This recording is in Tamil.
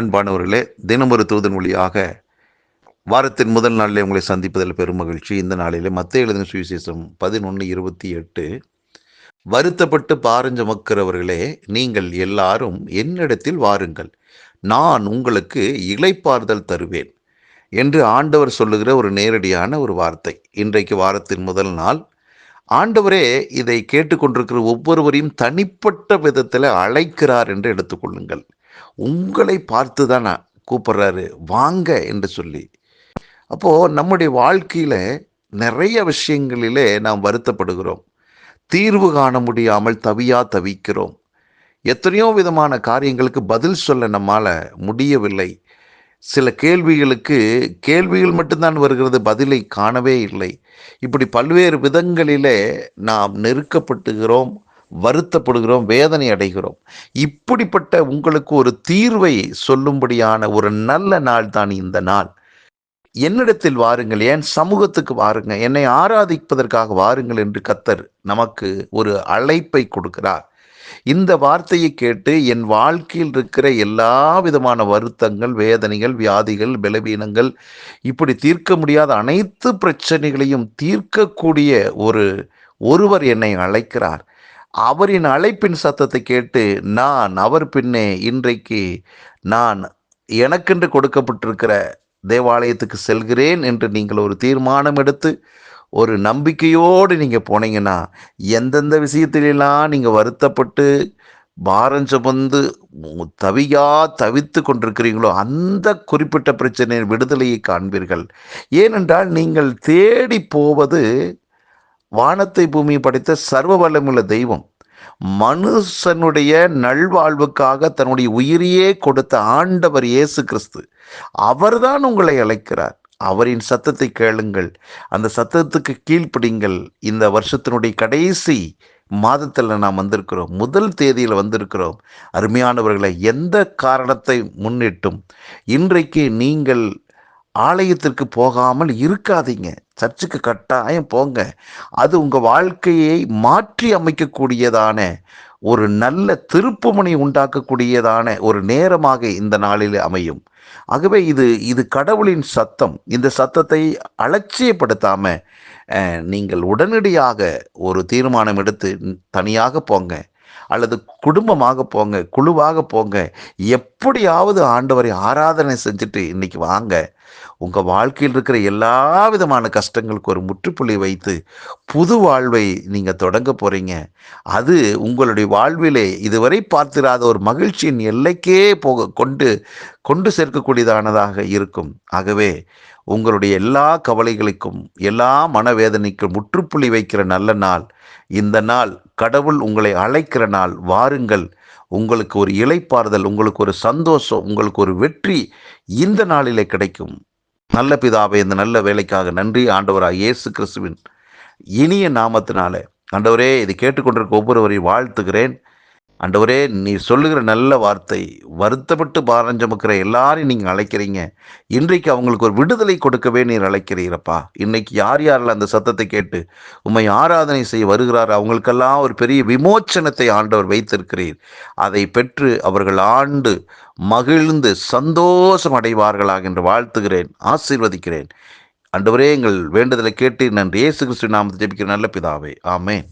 அன்பானவர்களே தினமொரு தூதன் மொழியாக வாரத்தின் முதல் நாளிலே உங்களை சந்திப்பதில் பெரும் மகிழ்ச்சி. இந்த நாளிலே மத்திய எழுதின சுவிசேஷம் பதினொன்று இருபத்தி எட்டு. வருத்தப்பட்டு பாரஞ்சமக்கிறவர்களே நீங்கள் எல்லாரும் என்னிடத்தில் வாருங்கள். நான் உங்களுக்கு இளைப்பாறுதல் தருவேன் என்று ஆண்டவர் சொல்லுகிற ஒரு நேரடியான ஒரு வார்த்தை. இன்றைக்கு வாரத்தின் முதல் நாள். ஆண்டவரே இதை கேட்டுக்கொண்டிருக்கிற ஒவ்வொருவரையும் தனிப்பட்ட விதத்தில் அழைக்கிறார் என்று எடுத்துக்கொள்ளுங்கள். உங்களை பார்த்து தான் கூப்பிட்றாரு. வாங்க என்று சொல்லி. அப்போது நம்முடைய வாழ்க்கையில் நிறைய விஷயங்களிலே நாம் வருத்தப்படுகிறோம். தீர்வு காண முடியாமல் தவியா தவிக்கிறோம். எத்தனையோ விதமான காரியங்களுக்கு பதில் சொல்ல நம்மால முடியவில்லை. சில கேள்விகளுக்கு கேள்விகள் மட்டும்தான் வருகிறது பதிலை காணவே இல்லை. இப்படி பல்வேறு விதங்களிலே நாம் நெருக்கப்படுகிறோம் வருத்தப்படுகிறோம் வேதனை அடைகிறோம். இப்படிப்பட்ட உங்களுக்கு ஒரு தீர்வை சொல்லும்படியான ஒரு நல்ல நாள் தான் இந்த நாள். என்னிடத்தில் வாருங்கள் ஏன் சமூகத்துக்கு வாருங்க என்னை ஆராதிப்பதற்காக வாருங்கள் என்று கத்தர் நமக்கு ஒரு அழைப்பை கொடுக்கிறார். இந்த வார்த்தையை கேட்டு என் வாழ்க்கையில் இருக்கிற எல்லா விதமான வருத்தங்கள் வேதனைகள் வியாதிகள் பலவீனங்கள் இப்படி தீர்க்க முடியாத அனைத்து பிரச்சனைகளையும் தீர்க்கக்கூடிய ஒரு ஒருவர் என்னை அழைக்கிறார். அவரின் அழைப்பின் சத்தத்தை கேட்டு நான் அவர் பின்னே இன்றைக்கு நான் எனக்கென்று கொடுக்கப்பட்டிருக்கிற தேவாலயத்துக்கு செல்கிறேன் என்று நீங்கள் ஒரு தீர்மானம் எடுத்து ஒரு நம்பிக்கையோடு நீங்கள் போனீங்கன்னா எந்தெந்த விஷயத்திலெல்லாம் நீங்கள் வருத்தப்பட்டு பாரம் சுமந்து தவியா தவித்து கொண்டிருக்கிறீங்களோ அந்த குறிப்பிட்ட பிரச்சனையின் விடுதலையை காண்பீர்கள். ஏனென்றால் நீங்கள் தேடி போவது வானத்தை பூமியை படைத்த சர்வ வல்லமுள்ள தெய்வம். மனுஷனுடைய நல்வாழ்வுக்காக தன்னுடைய உயிரையே கொடுத்த ஆண்டவர் இயேசு கிறிஸ்து. அவர்தான் உங்களை அழைக்கிறார். அவரின் சத்தத்தை கேளுங்கள். அந்த சத்தத்துக்கு கீழ்ப்பிடிங்கள். இந்த வருஷத்தினுடைய கடைசி மாதத்தில் நாம் வந்திருக்கிறோம். முதல் தேதியில் வந்திருக்கிறோம். அருமையானவர்களை எந்த காரணத்தை முன்னிட்டும்? இன்றைக்கு நீங்கள் ஆலயத்திற்கு போகாமல் இருக்காதீங்க. சர்ச்சுக்கு கட்டாயம் போங்க. அது உங்கள் வாழ்க்கையை மாற்றி அமைக்கக்கூடியதான ஒரு நல்ல திருப்புமணி உண்டாக்கக்கூடியதான ஒரு நேரமாக இந்த நாளில் அமையும். ஆகவே இது இது கடவுளின் சத்தம். இந்த சத்தத்தை அலட்சியப்படுத்தாம நீங்கள் உடனடியாக ஒரு தீர்மானம் எடுத்து தனியாக போங்க. அல்லது குடும்பமாக போங்க குழுவாக போங்க. எப்படியாவது ஆண்டவரை ஆராதனை செஞ்சுட்டு இன்னைக்கு வாங்க. உங்கள் வாழ்க்கையில் இருக்கிற எல்லா விதமான கஷ்டங்களுக்கு ஒரு முற்றுப்புள்ளி வைத்து புது வாழ்வை நீங்கள் தொடங்க போகிறீங்க அது உங்களுடைய வாழ்விலே இதுவரை பார்த்திராத ஒரு மகிழ்ச்சியின் எல்லைக்கே போக கொண்டு கொண்டு சேர்க்கக்கூடியதானதாக இருக்கும். ஆகவே உங்களுடைய எல்லா கவலைகளுக்கும் எல்லா மனவேதனைக்கும் முற்றுப்புள்ளி வைக்கிற நல்ல நாள் இந்த நாள் கடவுள் உங்களை அழைக்கிற நாள் வாருங்கள். உங்களுக்கு ஒரு இலைப்பாறுதல் உங்களுக்கு ஒரு சந்தோஷம் உங்களுக்கு ஒரு வெற்றி இந்த நாளிலே கிடைக்கும். நல்ல பிதாவை இந்த நல்ல வேலைக்காக நன்றி. ஆண்டவராக இயேசு கிறிஸ்துவின் இனிய நாமத்தினால. ஆண்டவரே இது கேட்டுக்கொண்டிருக்க ஒவ்வொருவரையும் வாழ்த்துகிறேன். ஆண்டவரே நீ சொல்லுகிற நல்ல வார்த்தை வருத்தப்பட்டு பாரஞ்சமுக்கிற எல்லாரையும் நீங்கள் அழைக்கிறீங்க. இன்றைக்கு அவங்களுக்கு ஒரு விடுதலை கொடுக்கவே நீர் அழைக்கிறீரப்பா. இன்னைக்கு யார் யாரில் அந்த சத்தத்தை கேட்டு உண்மை ஆராதனை செய்ய வருகிறார் அவங்களுக்கெல்லாம் ஒரு பெரிய விமோச்சனத்தை ஆண்டவர் வைத்திருக்கிறீர். அதை பெற்று அவர்கள் ஆண்டு மகிழ்ந்து சந்தோஷம் அடைவார்களாக என்று வாழ்த்துகிறேன் ஆசீர்வதிக்கிறேன். அண்டவரே எங்கள் வேண்டுதலை கேட்டு நன்றி. இயேசு கிறிஸ்து நாமத்தை ஜெபிக்கிற நல்ல பிதாவே. ஆமேன்.